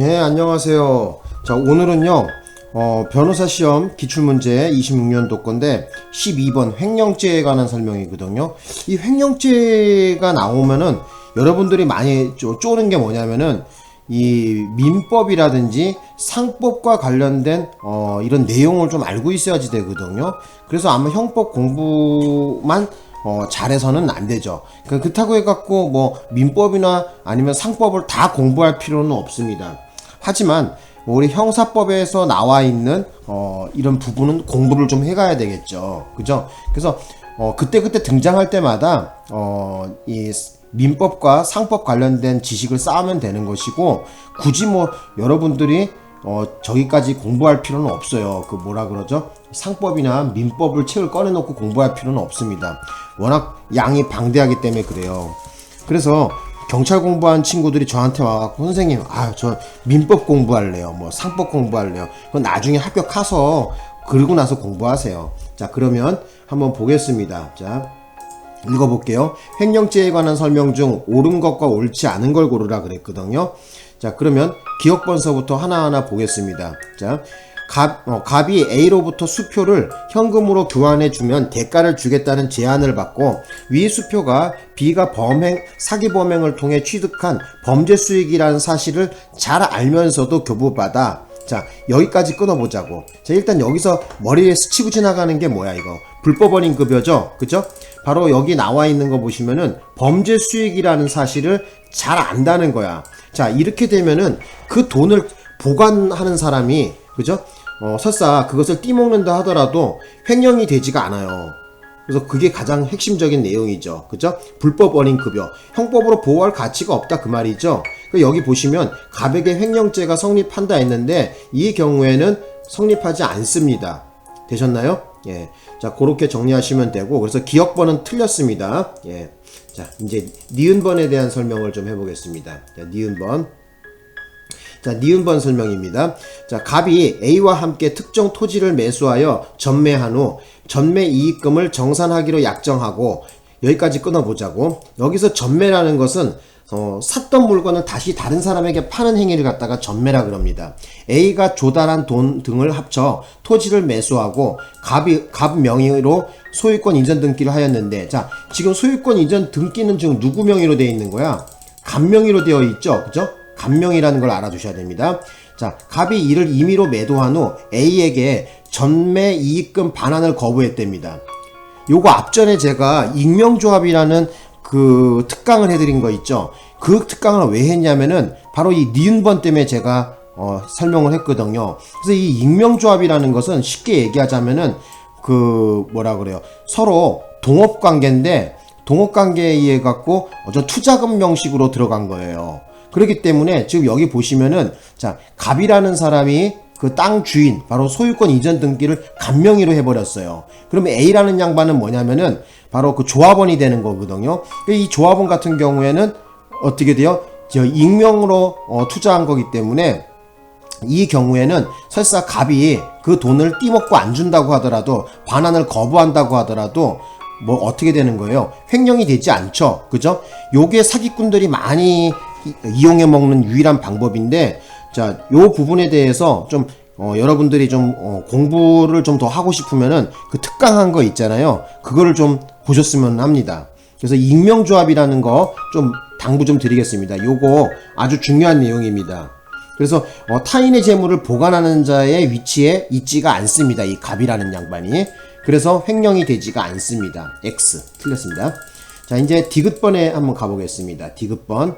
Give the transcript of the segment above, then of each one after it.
예, 안녕하세요. 자, 오늘은요, 어, 변호사 시험 기출문제 26년도 건데, 12번 횡령죄에 관한 설명이거든요. 이 횡령죄가 나오면은, 여러분들이 많이 쪼, 쪼는 게 뭐냐면은, 이 민법이라든지 상법과 관련된 어, 이런 내용을 좀 알고 있어야지 되거든요. 그래서 아마 형법 공부만 어, 잘해서는 안 되죠. 그, 그렇다고 해갖고 뭐 민법이나 아니면 상법을 다 공부할 필요는 없습니다. 하지만 우리 형사법에서 나와 있는 어, 이런 부분은 공부를 좀 해가야 되겠죠. 그죠? 그래서 어, 그때 그때 등장할 때마다 어, 이 민법과 상법 관련된 지식을 쌓으면 되는 것이고 굳이 뭐 여러분들이 어, 저기까지 공부할 필요는 없어요. 그 뭐라 그러죠? 상법이나 민법을 책을 꺼내놓고 공부할 필요는 없습니다. 워낙 양이 방대하기 때문에 그래요. 그래서 경찰 공부한 친구들이 저한테 와갖고 선생님, 아, 저 민법 공부할래요. 뭐 상법 공부할래요. 그건 나중에 합격해서 그러고 나서 공부하세요. 자, 그러면 한번 보겠습니다. 자, 읽어볼게요. 횡령죄에 관한 설명 중 옳은 것과 옳지 않은 걸 고르라 그랬거든요. 자, 그러면 기억번서부터 하나하나 보겠습니다. 자, 갑, 어, 갑이 A로부터 수표를 현금으로 교환해 주면 대가를 주겠다는 제안을 받고 위 수표가 B가 범행, 사기 범행을 통해 취득한 범죄 수익이라는 사실을 잘 알면서도 교부받아 자, 여기까지 끊어보자고. 자, 일단 여기서 머리에 스치고 지나가는 게 뭐야, 이거. 불법 원인 급여죠? 그죠? 바로 여기 나와 있는 거 보시면은 범죄 수익이라는 사실을 잘 안다는 거야. 자, 이렇게 되면은 그 돈을 보관하는 사람이, 그죠? 어, 설사 그것을 띠먹는다 하더라도 횡령이 되지가 않아요. 그래서 그게 가장 핵심적인 내용이죠. 그죠? 불법 원인 급여. 형법으로 보호할 가치가 없다 그 말이죠. 그 여기 보시면 가백의 횡령죄가 성립한다 했는데 이 경우에는 성립하지 않습니다. 되셨나요? 예. 자, 그렇게 정리하시면 되고 그래서 기억번은 틀렸습니다. 예. 자, 이제 니은번에 대한 설명을 좀 해보겠습니다. 자, 니은번. 자, 니은번 설명입니다. 자, 갑이 A와 함께 특정 토지를 매수하여 전매한 후 전매 이익금을 정산하기로 약정하고 여기까지 끊어보자고. 여기서 전매라는 것은 어, 샀던 물건을 다시 다른 사람에게 파는 행위를 갖다가 전매라 그럽니다. A가 조달한 돈 등을 합쳐 토지를 매수하고 갑이 갑 명의로 소유권 이전 등기를 하였는데 자 지금 소유권 이전 등기는 지금 누구 명의로 되어 있는 거야? 갑 명의로 되어 있죠, 그죠? 갑명이라는 걸 알아두셔야 됩니다. 자, 갑이 이를 임의로 매도한 후 A에게 전매 이익금 반환을 거부했답니다. 요거 앞전에 제가 익명조합이라는 그 특강을 해드린 거 있죠. 그 특강을 왜 했냐면은 바로 이 니은번 때문에 제가 어, 설명을 했거든요. 그래서 이 익명조합이라는 것은 쉽게 얘기하자면은 그 뭐라 그래요. 서로 동업 관계인데 동업 관계에 의해 갖고 어저 투자금 명식으로 들어간 거예요. 그렇기 때문에 지금 여기 보시면은 자 갑이라는 사람이 그 땅 주인 바로 소유권 이전 등기를 간명의로 해버렸어요. 그러면 A라는 양반은 뭐냐면은 바로 그 조합원이 되는 거거든요. 이 조합원 같은 경우에는 어떻게 돼요? 저 익명으로 어, 투자한 거기 때문에 이 경우에는 설사 갑이 그 돈을 띠먹고 안 준다고 하더라도 반환을 거부한다고 하더라도 뭐 어떻게 되는 거예요? 횡령이 되지 않죠. 그죠? 요게 사기꾼들이 많이 이- 이용해 먹는 유일한 방법인데 자, 요 부분에 대해서 좀 어, 여러분들이 좀 어, 공부를 좀 더 하고 싶으면은 그 특강한 거 있잖아요. 그거를 좀 보셨으면 합니다. 그래서 익명조합이라는 거 좀 당부 좀 드리겠습니다. 요거 아주 중요한 내용입니다. 그래서 어, 타인의 재물을 보관하는 자의 위치에 있지가 않습니다. 이 갑이라는 양반이. 그래서 횡령이 되지가 않습니다. X 틀렸습니다. 자 이제 디귿번에 한번 가보겠습니다. 디귿번.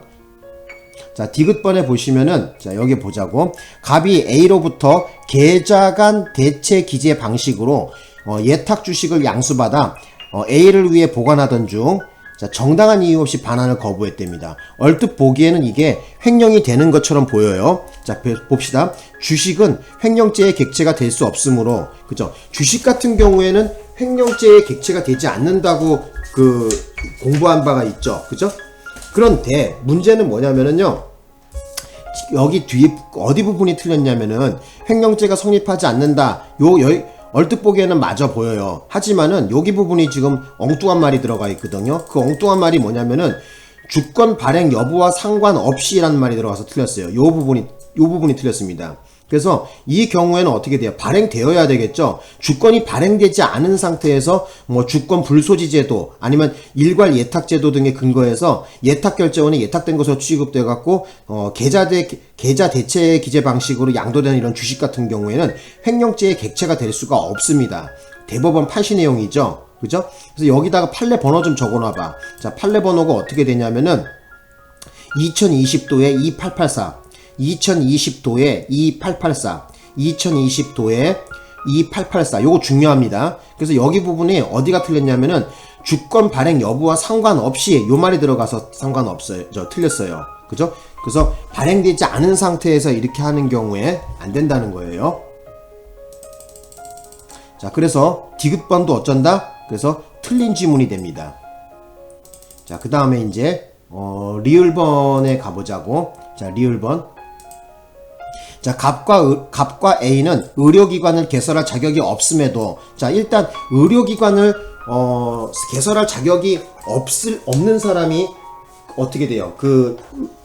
자, 디귿번에 보시면은, 자, 여기 보자고. 갑이 A로부터 계좌 간 대체 기재 방식으로, 어, 예탁 주식을 양수받아, 어, A를 위해 보관하던 중, 자, 정당한 이유 없이 반환을 거부했답니다. 얼뜻 보기에는 이게 횡령이 되는 것처럼 보여요. 자, 배- 봅시다. 주식은 횡령죄의 객체가 될 수 없으므로, 그죠? 주식 같은 경우에는 횡령죄의 객체가 되지 않는다고 그 공부한 바가 있죠. 그죠? 그런데 문제는 뭐냐면은요. 여기 뒤에 어디 부분이 틀렸냐면은 횡령죄가 성립하지 않는다. 요 여, 얼뜻 보기에는 맞아 보여요. 하지만은 여기 부분이 지금 엉뚱한 말이 들어가 있거든요. 그 엉뚱한 말이 뭐냐면은 주권 발행 여부와 상관없이라는 말이 들어가서 틀렸어요. 요 부분이 요 부분이 틀렸습니다. 그래서 이 경우에는 어떻게 돼요? 발행되어야 되겠죠. 주권이 발행되지 않은 상태에서 뭐 주권 불소지 제도 아니면 일괄 예탁 제도 등에 근거해서 예탁 결제원이 예탁된 것으로 취급돼 갖고 어 계좌 대 계좌 대체 기재 방식으로 양도되는 이런 주식 같은 경우에는 횡령죄의 객체가 될 수가 없습니다. 대법원 판시 내용이죠. 그죠? 그래서 여기다가 판례 번호 좀 적어 놔 봐. 자, 판례 번호가 어떻게 되냐면은 2020도에 2884, 2020도에 2884, 2020도에 2884. 요거 중요합니다. 그래서 여기 부분이 어디가 틀렸냐면은 주권 발행 여부와 상관없이 요 말이 들어가서 상관없어요. 저 틀렸어요. 그죠? 그래서 발행되지 않은 상태에서 이렇게 하는 경우에 안 된다는 거예요. 자, 그래서 디귿번도 어쩐다? 그래서 틀린 지문이 됩니다. 자, 그 다음에 이제, 어, 리을번에 가보자고. 자, 리을번. 자, 갑과, 의- 갑과 A는 의료기관을 개설할 자격이 없음에도, 자, 일단 의료기관을, 어, 개설할 자격이 없을, 없는 사람이 어떻게 돼요? 그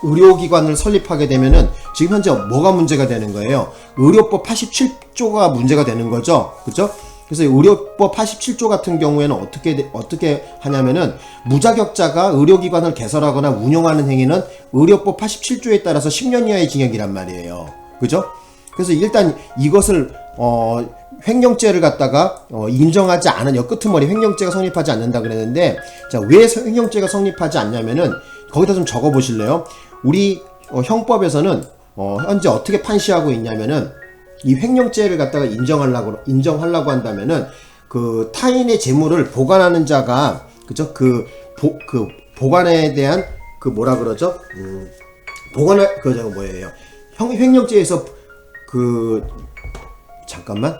의료기관을 설립하게 되면은 지금 현재 뭐가 문제가 되는 거예요? 의료법 87조가 문제가 되는 거죠. 그죠? 그래서 의료법 87조 같은 경우에는 어떻게 돼- 어떻게 하냐면은 무자격자가 의료기관을 개설하거나 운영하는 행위는 의료법 87조에 따라서 10년 이하의 징역이란 말이에요. 그죠? 그래서 일단 이것을 어 횡령죄를 갖다가 어, 인정하지 않은 여 끝머리 횡령죄가 성립하지 않는다 그랬는데 자왜 횡령죄가 성립하지 않냐면은 거기다 좀 적어 보실래요? 우리 어, 형법에서는 어, 현재 어떻게 판시하고 있냐면은 이 횡령죄를 갖다가 인정하려고 인정하려고 한다면은 그 타인의 재물을 보관하는 자가 그죠 그보그 보관에 대한 그 뭐라 그러죠? 음, 보관할 그 저거 뭐예요? 형 횡령죄에서 그 잠깐만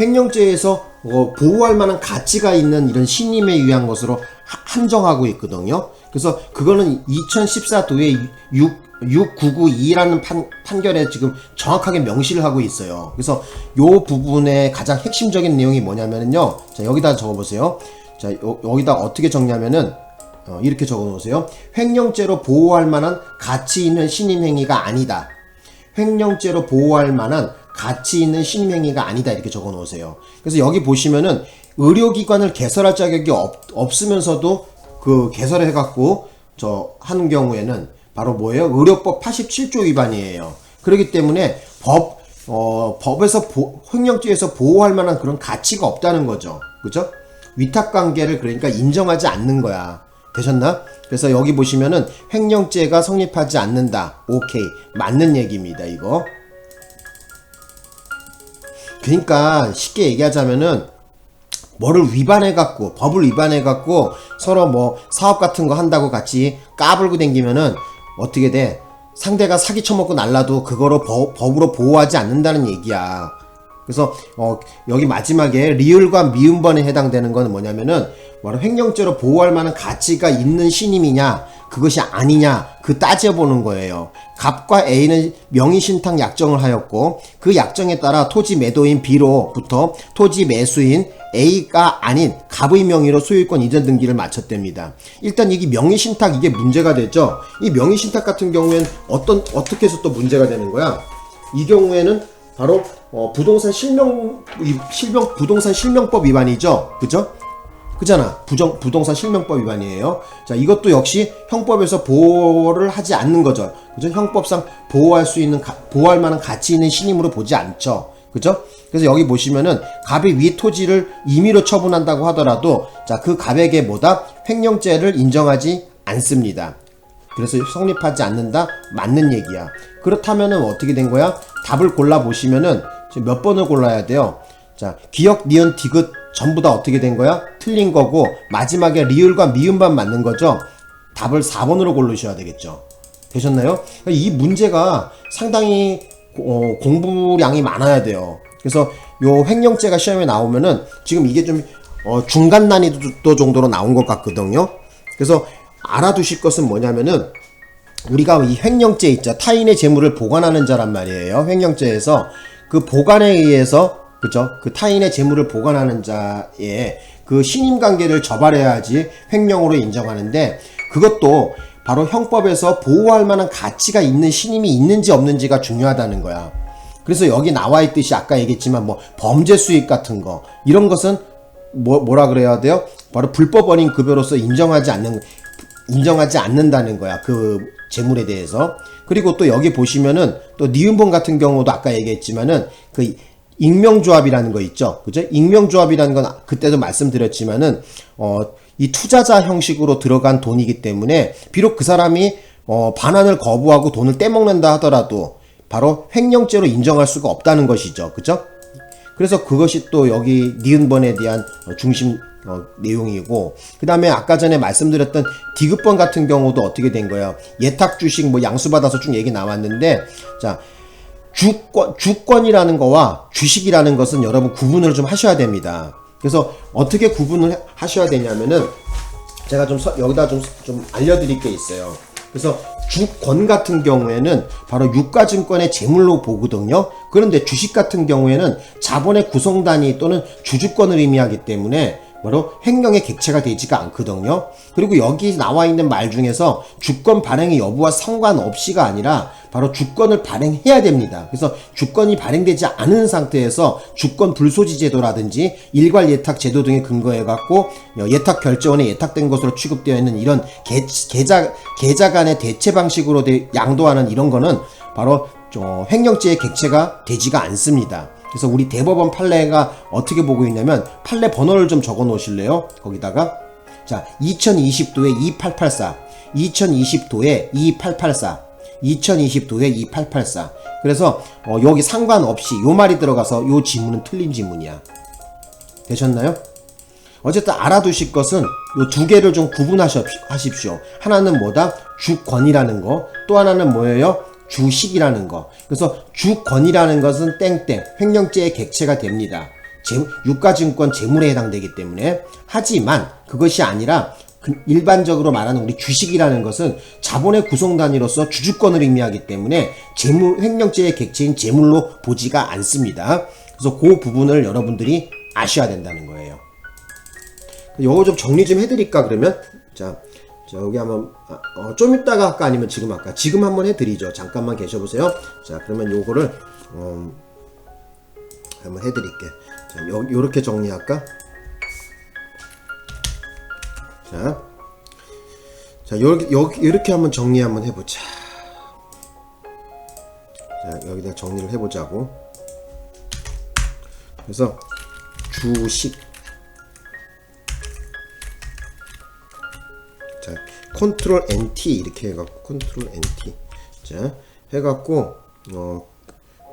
횡령죄에서 어, 보호할 만한 가치가 있는 이런 신임에 의한 것으로 하- 한정하고 있거든요. 그래서 그거는 2014 도의 6 6992라는 판, 판결에 지금 정확하게 명시를 하고 있어요. 그래서 요 부분의 가장 핵심적인 내용이 뭐냐면요. 자, 여기다 적어 보세요. 자, 요- 여기다 어떻게 적냐면은 어, 이렇게 적어 놓으세요. 횡령죄로 보호할 만한 가치 있는 신임 행위가 아니다. 횡령죄로 보호할 만한 가치 있는 신임행위가 아니다 이렇게 적어 놓으세요. 그래서 여기 보시면은 의료기관을 개설할 자격이 없, 없으면서도 그 개설을 해갖고 저 하는 경우에는 바로 뭐예요? 의료법 87조 위반이에요. 그렇기 때문에 법, 어, 법에서 보, 횡령죄에서 보호할 만한 그런 가치가 없다는 거죠. 그죠? 위탁관계를 그러니까 인정하지 않는 거야. 되셨나? 그래서 여기 보시면은 횡령죄가 성립하지 않는다. 오케이. 맞는 얘기입니다, 이거. 그러니까 쉽게 얘기하자면은 뭐를 위반해 갖고 법을 위반해 갖고 서로 뭐 사업 같은 거 한다고 같이 까불고 댕기면은 어떻게 돼? 상대가 사기 쳐먹고 날라도 그거로 법, 법으로 보호하지 않는다는 얘기야. 그래서 어 여기 마지막에 리을과 미음번에 해당되는 건 뭐냐면은 바로 횡령죄로 보호할 만한 가치가 있는 신임이냐 그것이 아니냐 그 따져보는 거예요. 갑과 A는 명의신탁 약정을 하였고 그 약정에 따라 토지 매도인 B로부터 토지 매수인 A가 아닌 갑의 명의로 소유권 이전 등기를 마쳤답니다. 일단 이게 명의신탁 이게 문제가 되죠. 이 명의신탁 같은 경우에는 어떤 어떻게 해서 또 문제가 되는 거야? 이 경우에는 바로 어, 부동산 실명 위- 실명 부동산 실명법 위반이죠. 그죠? 그잖아. 부정 부동산 실명법 위반이에요. 자, 이것도 역시 형법에서 보호를 하지 않는 거죠. 그죠? 형법상 보호할 수 있는 가- 보호할 만한 가치 있는 신임으로 보지 않죠. 그죠? 그래서 여기 보시면은 갑이 위 토지를 임의로 처분한다고 하더라도 자, 그 갑에게 뭐다? 횡령죄를 인정하지 않습니다. 그래서 성립하지 않는다? 맞는 얘기야. 그렇다면은 어떻게 된 거야? 답을 골라 보시면은 지금 몇 번을 골라야 돼요? 자, 기역, 니은, 디귿 전부 다 어떻게 된 거야? 틀린 거고 마지막에 리을과 미음만 맞는 거죠. 답을 4번으로 고르셔야 되겠죠. 되셨나요? 이 문제가 상당히 어, 공부량이 많아야 돼요. 그래서 요 횡령죄가 시험에 나오면은 지금 이게 좀 어, 중간 난이도 정도로 나온 것 같거든요. 그래서 알아두실 것은 뭐냐면은 우리가 이 횡령죄 있죠. 타인의 재물을 보관하는 자란 말이에요. 횡령죄에서 그 보관에 의해서 그죠? 그 타인의 재물을 보관하는 자의 그 신임 관계를 저발해야지 횡령으로 인정하는데 그것도 바로 형법에서 보호할 만한 가치가 있는 신임이 있는지 없는지가 중요하다는 거야. 그래서 여기 나와 있듯이 아까 얘기했지만 뭐 범죄 수익 같은 거 이런 것은 뭐, 뭐라 그래야 돼요? 바로 불법 원인 급여로서 인정하지 않는 인정하지 않는다는 거야. 그 재물에 대해서. 그리고 또 여기 보시면은 또 니은본 같은 경우도 아까 얘기했지만은 그 익명조합이라는 거 있죠. 그죠? 익명조합이라는 건 그때도 말씀드렸지만은 어, 이 투자자 형식으로 들어간 돈이기 때문에 비록 그 사람이 어, 반환을 거부하고 돈을 떼먹는다 하더라도 바로 횡령죄로 인정할 수가 없다는 것이죠. 그죠? 그래서 그것이 또 여기 니은번에 대한 어, 중심 어, 내용이고 그 다음에 아까 전에 말씀드렸던 디귿번 같은 경우도 어떻게 된 거예요 예탁 주식 뭐 양수 받아서 쭉 얘기 나왔는데 자 주권 주권이라는 거와 주식이라는 것은 여러분 구분을 좀 하셔야 됩니다 그래서 어떻게 구분을 하셔야 되냐면은 제가 좀 서- 여기다 좀, 좀 알려드릴 게 있어요. 그래서 주권 같은 경우에는 바로 유가증권의 재물로 보거든요. 그런데 주식 같은 경우에는 자본의 구성 단위 또는 주주권을 의미하기 때문에 바로 횡령의 객체가 되지가 않거든요. 그리고 여기 나와 있는 말 중에서 주권 발행의 여부와 상관없이가 아니라 바로 주권을 발행해야 됩니다. 그래서 주권이 발행되지 않은 상태에서 주권 불소지 제도라든지 일괄 예탁 제도 등에 근거해 갖고 예탁 결제원에 예탁된 것으로 취급되어 있는 이런 계, 계좌 계좌 간의 대체 방식으로 대- 양도하는 이런 거는 바로 어, 횡령죄의 객체가 되지가 않습니다. 그래서 우리 대법원 판례가 어떻게 보고 있냐면 판례 번호를 좀 적어 놓으실래요? 거기다가 자 2020도에 2884 2020도에 2884 2020도에 2884 그래서 어, 여기 상관없이 요 말이 들어가서 요 지문은 틀린 지문이야 되셨나요? 어쨌든 알아두실 것은 요 두 개를 좀 구분하십시오. 하나는 뭐다? 주권이라는 거. 또 하나는 뭐예요? 주식이라는 거. 그래서 주권이라는 것은 땡땡 횡령죄의 객체가 됩니다. 재, 유가증권 재물에 해당되기 때문에 하지만 그것이 아니라 그 일반적으로 말하는 우리 주식이라는 것은 자본의 구성 단위로서 주주권을 의미하기 때문에 재물 횡령죄의 객체인 재물로 보지가 않습니다. 그래서 그 부분을 여러분들이 아셔야 된다는 거예요. 요거 좀 정리 좀 해드릴까 그러면 자, 자 여기 한번 아, 어, 좀 이따가 할까 아니면 지금 할까 지금 한번 해드리죠. 잠깐만 계셔보세요. 자 그러면 요거를 음, 한번 해드릴게. 자 요, 요렇게 정리할까? 자, 자 요렇게, 요, 이렇게 한번 정리 한번 해보자. 자 여기다 정리를 해보자고. 그래서 주식 컨트롤 NT 이렇게 해갖고 컨트롤 NT 자 해갖고 어,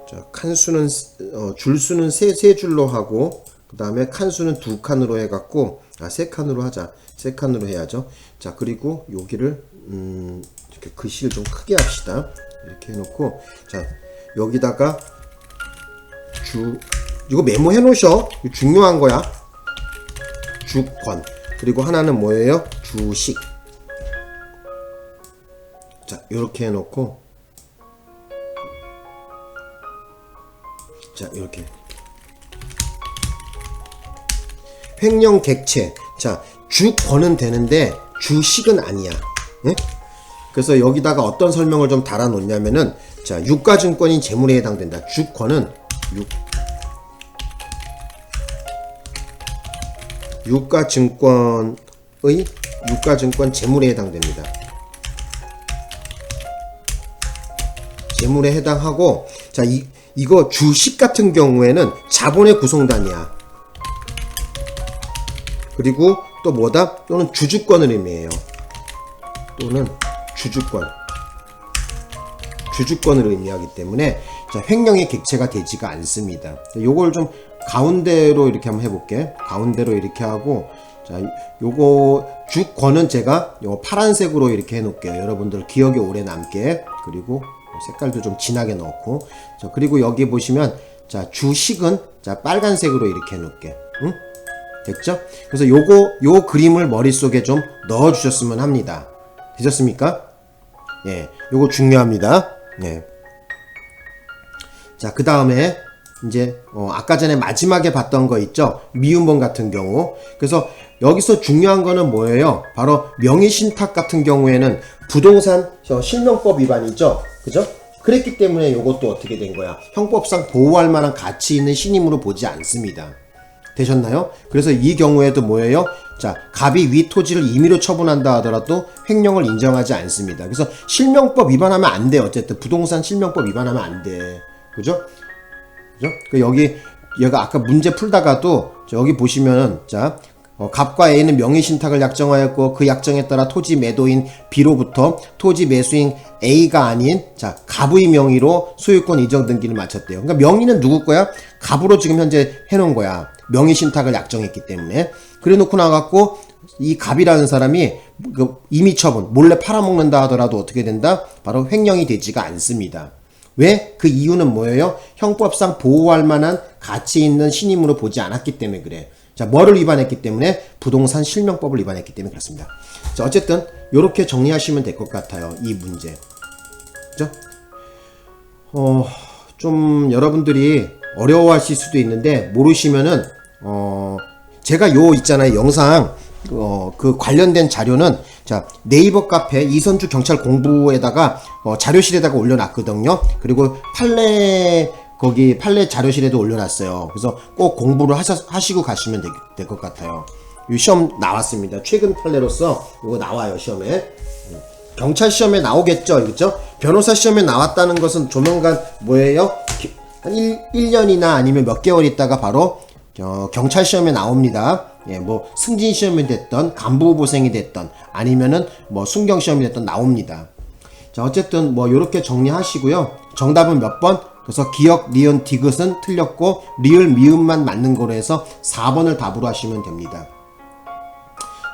자 칸수는 스- 어, 줄수는 세, 세 줄로 하고 그 다음에 칸수는 두 칸으로 해갖고 아 세 칸으로 하자. 세 칸으로 해야죠. 자 그리고 여기를 음, 이렇게 글씨를 좀 크게 합시다. 이렇게 해놓고 자 여기다가 주 이거 메모해 놓으셔. 중요한 거야. 주권. 그리고 하나는 뭐예요? 주식 자, 이렇게 해놓고 자, 이렇게 횡령 객체 자, 주권은 되는데 주식은 아니야. 예? 그래서 여기다가 어떤 설명을 좀 달아 놓냐면은 자, 유가증권인 재물에 해당된다. 주권은 유, 유가증권의 유가증권 재물에 해당됩니다. 재물에 해당하고 자 이, 이거 주식 같은 경우에는 자본의 구성단이야. 그리고 또 뭐다? 또는 주주권을 의미해요. 또는 주주권. 주주권을 의미하기 때문에 자 횡령의 객체가 되지가 않습니다. 요걸 좀 가운데로 이렇게 한번 해볼게. 가운데로 이렇게 하고 자 요거 주권은 제가 요 파란색으로 이렇게 해놓을게요. 여러분들 기억에 오래 남게. 그리고 색깔도 좀 진하게 넣고 자 그리고 여기 보시면 자 주식은 자 빨간색으로 이렇게 해놓을게 응? 됐죠? 그래서 요거 요 그림을 머릿속에 좀 넣어 주셨으면 합니다 되셨습니까? 예 요거 중요합니다 예. 자그 다음에 이제 어, 아까 전에 마지막에 봤던 거 있죠 미음본 같은 경우 그래서 여기서 중요한 거는 뭐예요 바로 명의신탁 같은 경우에는 부동산 저 실명법 위반이죠 그죠 그랬기 때문에 이것도 어떻게 된 거야 형법상 보호할 만한 가치 있는 신임으로 보지 않습니다 되셨나요? 그래서 이 경우에도 뭐예요? 자, 갑이 위 토지를 임의로 처분한다 하더라도 횡령을 인정하지 않습니다. 그래서 실명법 위반하면 안 돼. 어쨌든 부동산 실명법 위반하면 안 돼. 그죠? 그죠? 그 여기 얘가 아까 문제 풀다가도 여기 보시면은 자 어, 갑과 A는 명의 신탁을 약정하였고 그 약정에 따라 토지 매도인 B로부터 토지 매수인 A가 아닌 자 갑의 명의로 소유권 이전 등기를 마쳤대요. 그러니까 명의는 누구 거야? 갑으로 지금 현재 해놓은 거야. 명의 신탁을 약정했기 때문에 그래놓고 나갖고 이 갑이라는 사람이 그 임의 처분 몰래 팔아먹는다 하더라도 어떻게 된다? 바로 횡령이 되지가 않습니다. 왜? 그 이유는 뭐예요? 형법상 보호할 만한 가치 있는 신임으로 보지 않았기 때문에 그래. 자, 뭐를 위반했기 때문에? 부동산 실명법을 위반했기 때문에 그렇습니다. 자, 어쨌든, 요렇게 정리하시면 될 것 같아요. 이 문제. 그죠? 어, 좀 여러분들이 어려워하실 수도 있는데, 모르시면은, 어, 제가 요 있잖아요. 영상, 어, 그 관련된 자료는 자 네이버 카페 이선주 경찰 공부에다가 어, 자료실에다가 올려놨거든요. 그리고 판례 거기 판례 자료실에도 올려놨어요. 그래서 꼭 공부를 하셔, 하시고 가시면 될 것 같아요. 이 시험 나왔습니다. 최근 판례로서 이거 나와요 시험에. 음. 경찰 시험에 나오겠죠, 그죠? 변호사 시험에 나왔다는 것은 조만간 뭐예요? 기- 한 1, 1년이나 아니면 몇 개월 있다가 바로 어, 경찰 시험에 나옵니다. 예, 뭐 승진 시험이 됐던 간부 보생이 됐던 아니면은 뭐 순경 시험이 됐던 나옵니다. 자, 어쨌든 뭐 요렇게 정리하시고요. 정답은 몇 번? 그래서 기억, 니은, 디귿은 틀렸고 리을, 미음만 맞는 거로 해서 4번을 답으로 하시면 됩니다.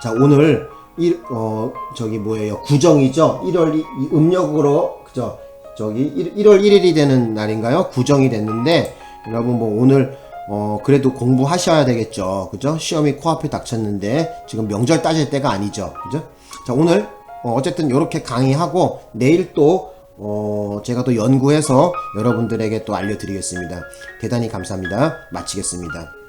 자, 오늘 일, 어, 저기 뭐예요? 구정이죠? 1월 이, 이 음력으로 그죠? 저기 1, 월 1일이 되는 날인가요? 구정이 됐는데 여러분 뭐 오늘 어 그래도 공부하셔야 되겠죠. 그죠? 시험이 코앞에 닥쳤는데 지금 명절 따질 때가 아니죠. 그죠? 자, 오늘 어, 어쨌든 이렇게 강의하고 내일 또 어, 제가 또 연구해서 여러분들에게 또 알려드리겠습니다. 대단히 감사합니다. 마치겠습니다.